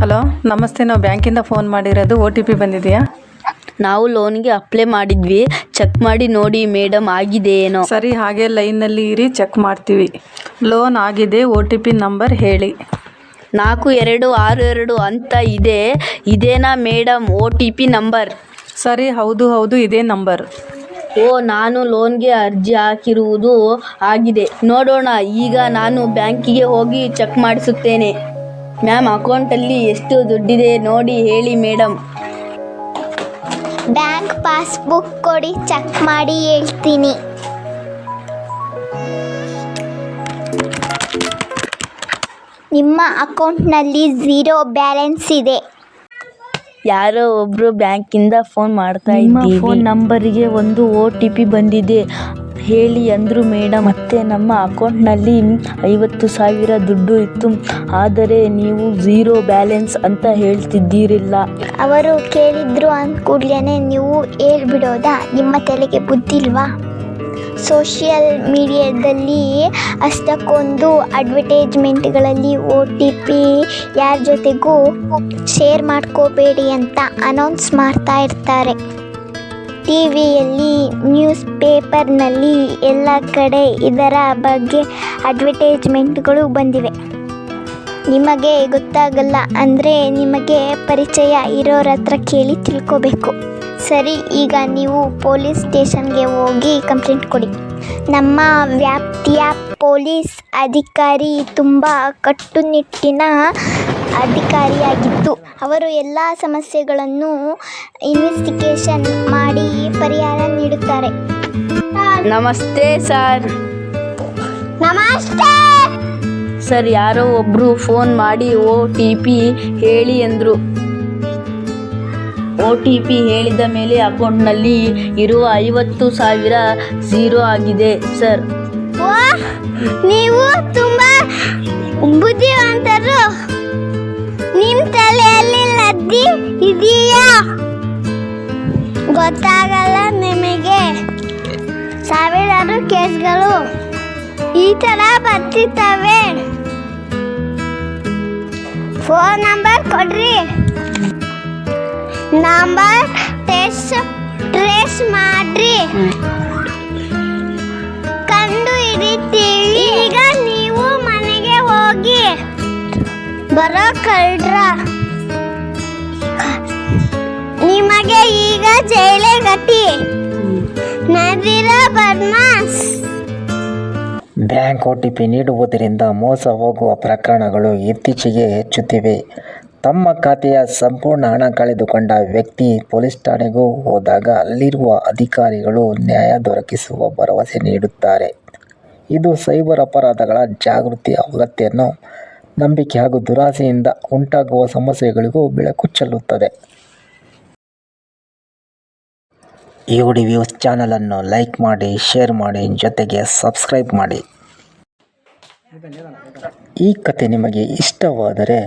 Hello ನಮಸ್ತೆ. ನಾವು ಬ್ಯಾಂಕಿಂದ ಫೋನ್ ಮಾಡಿರೋದು ಓ ಟಿ ಪಿ ಬಂದಿದೆಯಾ? ನಾವು ಲೋನ್ಗೆ ಅಪ್ಲೈ ಮಾಡಿದ್ವಿ. ಚೆಕ್ ಮಾಡಿ ನೋಡಿ ಮೇಡಮ್ ಆಗಿದೆ ಏನೋ ಸರಿ ಹಾಗೆ ಲೈನಲ್ಲಿ ಇರಿ ಚೆಕ್ ಮಾಡ್ತೀವಿ. ಲೋನ್ ಆಗಿದೆ ಓ ಟಿ ಪಿ ನಂಬರ್ ಹೇಳಿ. ನಾಲ್ಕು ಎರಡು ಆರು ಎರಡು ಅಂತ ಇದೆ. ಇದೇನಾ madam O T P number? ಸರಿ ಹೌದು ಹೌದು ಇದೇ ನಂಬರ್. ಓ ನಾನು ಲೋನ್ಗೆ ಅರ್ಜಿ ಹಾಕಿರುವುದು ಆಗಿದೆ. ನೋಡೋಣ ಈಗ ನಾನು ಬ್ಯಾಂಕಿಗೆ ಹೋಗಿ ಚೆಕ್ ಮಾಡಿಸುತ್ತೇನೆ. ಮ್ಯಾಮ್ ಅಕೌಂಟಲ್ಲಿ ಎಷ್ಟು ದುಡ್ಡಿದೆ ನೋಡಿ ಹೇಳಿ ಮೇಡಮ್ ಬ್ಯಾಂಕ್ ಪಾಸ್ಬುಕ್ ಕೊಡಿ ಚೆಕ್ ಮಾಡಿ ಹೇಳ್ತೀನಿ. ನಿಮ್ಮ ಅಕೌಂಟ್ನಲ್ಲಿ ಝೀರೋ ಬ್ಯಾಲೆನ್ಸ್ ಇದೆ. ಯಾರೋ ಒಬ್ರು ಬ್ಯಾಂಕಿಂದ ಫೋನ್ ಮಾಡ್ತಾ ನಿಮ್ಮ ಇದ್ದೀವಿ. phone ನಂಬರಿಗೆ ಒಂದು ಒ ಟಿ ಪಿ ಬಂದಿದೆ. ಹೇಳಿ ಅಂದರು ಮೇಡಮ್ ಮತ್ತೆ ನಮ್ಮ ಅಕೌಂಟ್ನಲ್ಲಿ ಐವತ್ತು ಸಾವಿರ ದುಡ್ಡು ಇತ್ತು. ಆದರೆ ನೀವು ಝೀರೋ ಬ್ಯಾಲೆನ್ಸ್ ಅಂತ ಹೇಳ್ತಿದ್ದೀರಿಲ್ಲ. ಅವರು ಕೇಳಿದ್ರು ಅಂದ ಕೂಡಲೇ ನೀವು ಹೇಳ್ಬಿಡೋದಾ? ನಿಮ್ಮ ತಲೆಗೆ ಬುದ್ಧಿಲ್ವಾ? ಸೋಷಿಯಲ್ ಮೀಡಿಯಾದಲ್ಲಿ ಅಷ್ಟಕ್ಕೊಂದು ಅಡ್ವರ್ಟೈಸ್ಮೆಂಟ್ಗಳಲ್ಲಿ ಒ ಟಿ ಪಿ ಯಾರ ಜೊತೆಗೂ ಶೇರ್ ಮಾಡ್ಕೋಬೇಡಿ ಅಂತ ಅನೌನ್ಸ್ ಮಾಡ್ತಾ ಇರ್ತಾರೆ. ಟಿ ವಿಯಲ್ಲಿ ನ್ಯೂಸ್ ಪೇಪರ್ನಲ್ಲಿ ಎಲ್ಲ ಕಡೆ ಇದರ ಬಗ್ಗೆ ಅಡ್ವರ್ಟೈಸ್ಮೆಂಟ್ಗಳು ಬಂದಿವೆ. ನಿಮಗೆ ಗೊತ್ತಾಗಲ್ಲ ಅಂದರೆ ನಿಮಗೆ ಪರಿಚಯ ಇರೋರ ಹತ್ರ ಕೇಳಿ ತಿಳ್ಕೋಬೇಕು. ಸರಿ, ಈಗ ನೀವು ಪೊಲೀಸ್ ಸ್ಟೇಷನ್ಗೆ ಹೋಗಿ ಕಂಪ್ಲೇಂಟ್ ಕೊಡಿ. ನಮ್ಮ ವ್ಯಾಪ್ತಿಯ ಪೊಲೀಸ್ ಅಧಿಕಾರಿ ತುಂಬ ಕಟ್ಟುನಿಟ್ಟಿನ ಅಧಿಕಾರಿಯಾಗಿದ್ದು ಅವರು ಎಲ್ಲ ಸಮಸ್ಯೆಗಳನ್ನು ಇನ್ವೆಸ್ಟಿಗೇಷನ್ ಮಾಡಿ ಪರಿಹಾರ ನೀಡುತ್ತಾರೆ. ನಮಸ್ತೆ ಸರ್. ನಮಸ್ತೆ! ಸರ್ ಯಾರೋ ಒಬ್ರು ಫೋನ್ ಮಾಡಿ ಓ ಟಿ ಪಿ ಹೇಳಿ ಎಂದರು ಒ ಟಿ ಪಿ ಹೇಳಿದ ಮೇಲೆ ಅಕೌಂಟ್ನಲ್ಲಿ ಇರುವ ಐವತ್ತು ಸಾವಿರ ಝೀರೋ ಆಗಿದೆ ಸರ್. ನೀವು ತುಂಬ ಬುದ್ಧಿವಂತರು. ಇದೆಯಾ? ಗೊತ್ತಾಗಲ್ಲ ನಿಮಗೆ. ಸಾವಿರಾರು ಕೇಸ್ಗಳು ಈ ಥರ ಬರ್ತಿರ್ತವೆ ಫೋನ್ ನಂಬರ್ ಕೊಡ್ರಿ. ನಂಬರ್ ಟ್ರೇಸ್ ಟ್ರೇಸ್ ಮಾಡ್ರಿ. ಕಂಡು ಹಿಡಿತೀವಿ ಈಗ ನೀವು ಮನೆಗೆ ಹೋಗಿ ಬರೋ ಕಳ್ರ ಈಗ ಜೈಲೇ ಗತಿ ನದಿರ ಬದ್ಮಾಸ್. ಬ್ಯಾಂಕ್ ಒ ಟಿ ಪಿ ನೀಡುವುದರಿಂದ ಮೋಸ ಹೋಗುವ ಪ್ರಕರಣಗಳು ಇತ್ತೀಚೆಗೆ ಹೆಚ್ಚುತ್ತಿವೆ. ತಮ್ಮ ಖಾತೆಯ ಸಂಪೂರ್ಣ ಹಣ ಕಳೆದುಕೊಂಡ ವ್ಯಕ್ತಿ ಪೊಲೀಸ್ ಠಾಣೆಗೂ ಹೋದಾಗ ಅಲ್ಲಿರುವ ಅಧಿಕಾರಿಗಳು ನ್ಯಾಯ ದೊರಕಿಸುವ ಭರವಸೆ ನೀಡುತ್ತಾರೆ. ಇದು ಸೈಬರ್ ಅಪರಾಧಗಳ ಜಾಗೃತಿ ಅಗತ್ಯವನ್ನು ನಂಬಿಕೆ ಹಾಗೂ ದುರಾಸೆಯಿಂದ ಉಂಟಾಗುವ ಸಮಸ್ಯೆಗಳಿಗೂ ಬೆಳಕು ಚೆಲ್ಲುತ್ತದೆ. ಈ ವ್ಯೂಸ್ ಚಾನಲನ್ನು ಲೈಕ್ ಮಾಡಿ ಶೇರ್ ಮಾಡಿ ಜೊತೆಗೆ ಸಬ್ಸ್ಕ್ರೈಬ್ ಮಾಡಿ. ಈ ಕತೆ ನಿಮಗೆ ಇಷ್ಟವಾದರೆ